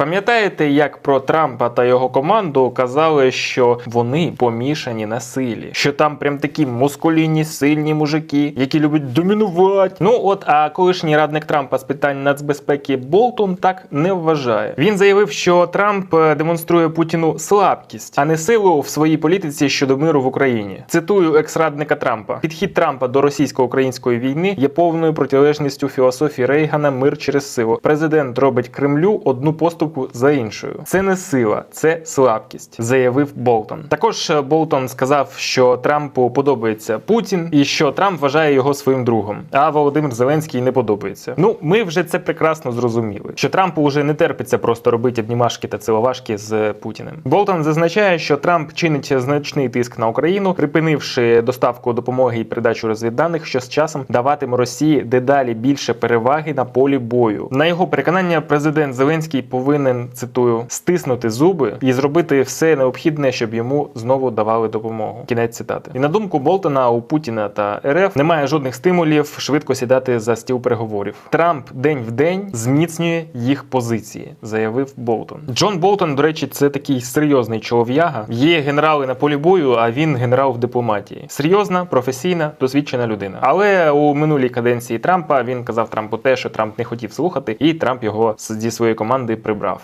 Пам'ятаєте, як про Трампа та його команду казали, що вони помішані на силі, що там прям такі мускулінні, сильні мужики, які люблять домінувати. Ну от, а колишній радник Трампа з питань нацбезпеки Болтон так не вважає. Він заявив, що Трамп е, демонструє Путіну слабкість, а не силу в своїй політиці щодо миру в Україні. Цитую екс-радника Трампа: підхід Трампа до російсько-української війни є повною протилежністю філософії Рейгана мир через силу. Президент робить Кремлю одну поступку за іншою. Це не сила, це слабкість, заявив Болтон. Також е, Болтон сказав, що Трампу подобається Путін і що Трамп вважає його своїм другом. А Володимир Зеленський не подобається. Ну, ми вже це прекрасно зрозуміли. Що Трампу вже не терпиться просто робити обнімашки та ціловашки з Путіним. Болтон зазначає, що Трамп чинить значний тиск на Україну, припинивши доставку допомоги і передачу розвідданих, що з часом даватиме Росії дедалі більше переваги на полі бою. На його переконання, президент Зеленський повинен цитую стиснути зуби і зробити все необхідне, щоб йому знову давали допомогу. Кінець цитати. І на думку Болтона, у Путіна та РФ немає жодних стимулів швидко сідати за стіл переговорів. Трамп день в день зміцнює їх позиції, заявив Болтон. Джон Болтон, до речі, це такий серйозний чолов'яга. Є генерали на полі бою, а він генерал в дипломатії. Серйозна, професійна, досвідчена людина. Але у минулій каденції Трампа він казав Трампу те, що Трамп не хотів слухати, і Трамп його зі своєї команди прибрав.